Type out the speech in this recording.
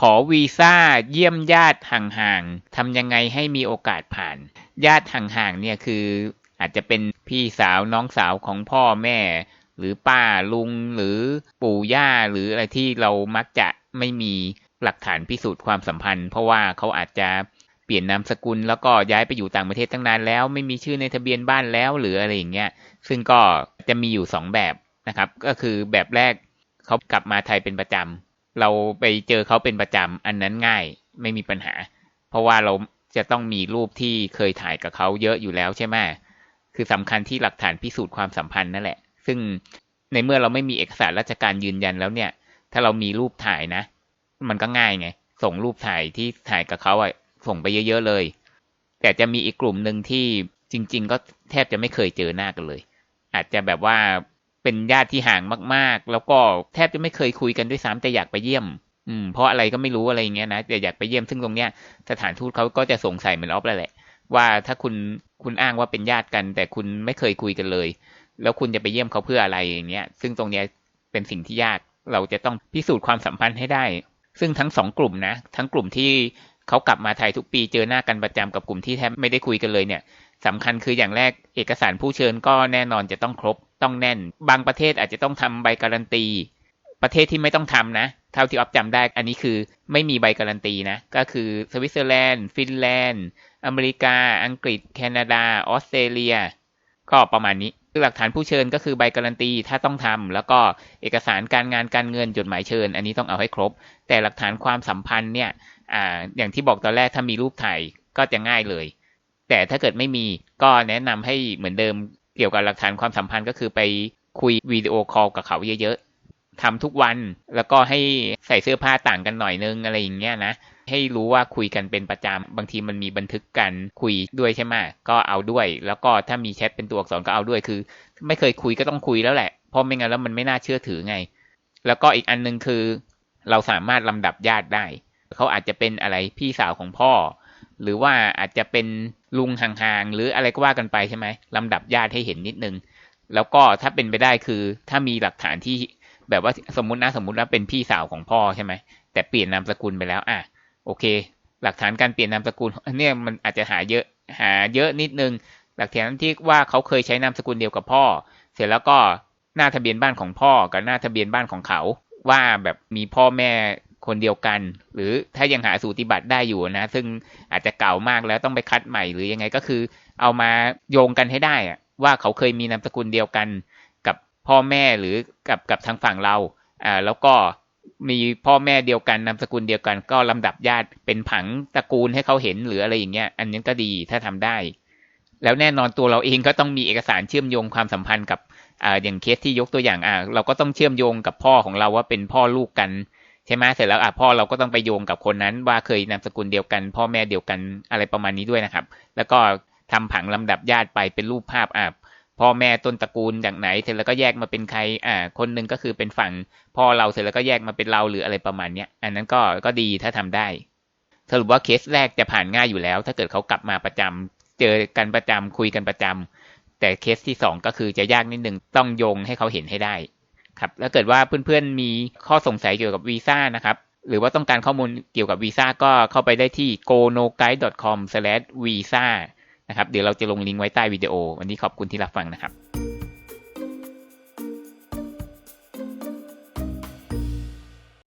ขอวีซ่าเยี่ยมญาติห่างๆทำยังไงให้มีโอกาสผ่าน ญาติห่างๆเนี่ยคืออาจจะเป็นพี่สาวน้องสาวของพ่อแม่ หรือป้าลุงหรือปู่ย่าหรืออะไรที่เรามักจะไม่มีหลักฐานพิสูจน์ความสัมพันธ์ เพราะว่าเขาอาจจะเปลี่ยนนามสกุลแล้วก็ย้ายไปอยู่ต่างประเทศตั้งนานแล้ว ไม่มีชื่อในทะเบียนบ้านแล้วหรืออะไรอย่างเงี้ยซึ่งก็จะมีอยู่สองแบบนะครับ ก็คือแบบแรกเขากลับมาไทยเป็นประจำ เราไปเจอเขาเป็นประจำอันนั้นง่ายไม่มีปัญหา เพราะว่าเราจะต้องมีรูปที่เคยถ่ายกับเขาเยอะอยู่แล้วใช่ไหมคือสำคัญที่หลักฐานพิสูจน์ความสัมพันธ์นั่นแหละ ซึ่งในเมื่อเราไม่มีเอกสารราชการยืนยันแล้วเนี่ย ถ้าเรามีรูปถ่ายนะ มันก็ง่ายไง ส่งรูปถ่ายที่ถ่ายกับเขาอะส่งไปเยอะๆเลย แต่จะมีอีกกลุ่มหนึ่งที่จริง ๆ ก็แทบจะไม่เคยเจอหน้ากันเลย อาจจะแบบว่า เป็นญาติที่ห่างมาก ๆ แล้วก็แทบจะไม่เคยคุยกันด้วยซ้ำแต่อยากไปเยี่ยม อืม เพราะอะไรก็ไม่รู้อะไรอย่างเงี้ยนะแต่อยากไปเยี่ยมซึ่งตรงเนี้ยสถานทูตเขาก็จะสงสัยเหมือนออฟแล้วแหละ ว่าถ้าคุณคุณอ้างว่าเป็นญาติกัน แต่คุณไม่เคยคุยกันเลย แล้วคุณจะไปเยี่ยมเขาเพื่ออะไรอย่างเงี้ย ซึ่งตรงเนี้ยเป็นสิ่งที่ยากเราจะต้องพิสูจน์ความสัมพันธ์ให้ได้ ซึ่งทั้งสองกลุ่มนะ ทั้งกลุ่มที่เขากลับมาไทยทุกปีเจอหน้ากันประจำกับกลุ่มที่แทบไม่ได้คุยกันเลยเนี่ยสำคัญคืออย่างแรกเอกสารผู้เชิญก็แน่นอนจะต้องครบ ต้องแน่น บางประเทศอาจจะต้องทำใบการันตี ประเทศที่ไม่ต้องทำนะ เท่าที่ออฟจำได้ อันนี้คือไม่มีใบการันตีนะ ก็คือสวิตเซอร์แลนด์ ฟินแลนด์ อเมริกา อังกฤษ แคนาดา ออสเตรเลีย ก็ประมาณนี้หลักฐานผู้เชิญก็คือใบการันตีถ้าต้องทำแล้วก็เอกสารการงานการเงินจดหมายเชิญ อันนี้ต้องเอาให้ครบ แต่หลักฐานความสัมพันธ์เนี่ยออย่างที่บอกตอนแรกถ้ามีรูปถ่ายก็จะง่ายเลย แต่ถ้าเกิดไม่มีก็แนะนำให้เหมือนเดิม เกี่ยวกับหลักฐานความสัมพันธ์ก็คือไปคุยวิดีโอคอลกับเขาเยอะๆทำทุกวันแล้วก็ให้ใส่เสื้อผ้าต่างกันหน่อยนึงอะไรอย่างเงี้ยนะให้รู้ว่าคุยกันเป็นประจำบางทีมันมีบันทึกกันคุยด้วยใช่ไหมก็เอาด้วย แล้วก็ถ้ามีแชทเป็นตัวอักษรก็เอาด้วยคือ ไม่เคยคุยก็ต้องคุยแล้วแหละเพราะไม่งั้นแล้วมันไม่น่าเชื่อถือไง แล้วก็อีกอันนึงคือ เราสามารถลำดับญาติได้ เขาอาจจะเป็นอะไรพี่สาวของพ่อ หรือว่าอาจจะเป็นลุงห่างๆ หรืออะไรก็ว่ากันไปใช่ไหมลำดับญาติให้เห็นนิดนึง แล้วก็ถ้าเป็นไปได้คือ ถ้ามีหลักฐานที่แบบว่าสมมตินะสมมติว่าเป็นพี่สาวของพ่อใช่ไหมแต่เปลี่ยนนามสกุลไปแล้วอะโอเค หลักฐานการเปลี่ยนนามสกุลเนี่ยมันอาจจะหาเยอะหาเยอะนิดนึง หลักฐานที่ว่าเขาเคยใช้นามสกุลเดียวกับพ่อ เสร็จแล้วก็หน้าทะเบียนบ้านของพ่อกับหน้าทะเบียนบ้านของเขา ว่าแบบมีพ่อแม่ คนเดียวกัน หรือถ้ายังหาสูติบัตรได้อยู่นะ ซึ่งอาจจะเก่ามากแล้วต้องไปคัดใหม่หรือยังไงก็คือ เอามาโยงกันให้ได้อะว่าเขาเคยมีนามสกุลเดียวกัน กับพ่อแม่หรือกับกับทางฝั่งเราอ่าแล้วก็มีพ่อแม่เดียวกันนามสกุลเดียวกัน ก็ลำดับญาติเป็นผังตระกูลให้เขาเห็นหรืออะไรอย่างเงี้ย อันนี้ก็ดีถ้าทำได้ แล้วแน่นอนตัวเราเองก็ต้องมีเอกสารเชื่อมโยงความสัมพันธ์กับอ่าอย่างเคสที่ยกตัวอย่างอ่าเราก็ต้องเชื่อมโยงกับพ่อของเราว่าเป็นพ่อลูกกัน ใช่ไหมเสร็จแล้วอะพ่อเราก็ต้องไปโยงกับคนนั้น ว่าเคยนามสกุลเดียวกัน พ่อแม่เดียวกันอะไรประมาณนี้ด้วยนะครับ แล้วก็ทำผังลำดับญาติไปเป็นรูปภาพอะพ่อแม่ต้นตระกูลจากไหน เสร็จแล้วก็แยกมาเป็นใครอ่าคนหนึ่งก็คือเป็นฝั่งพ่อเราเสร็จแล้วก็แยกมาเป็นเราหรืออะไรประมาณเนี้ยอันนั้นก็ก็ดีถ้าทำได้สรุปว่าเคสแรกจะผ่านง่ายอยู่แล้ว ถ้าเกิดเขากลับมาประจำเจอกันประจำคุยกันประจำแต่เคสที่สองก็คือจะยากนิดนึงต้องโยงให้เขาเห็นให้ได้ ครับแล้วเกิดว่าเพื่อนๆมีข้อสงสัยเกี่ยวกับวีซ่านะครับหรือว่าต้องการข้อมูลเกี่ยวกับวีซ่าก็เข้าไปได้ที่ gonoguide.com/visa นะครับเดี๋ยวเราจะลงลิงก์ไว้ใต้วิดีโอ วันนี้ขอบคุณที่รับฟังนะครับ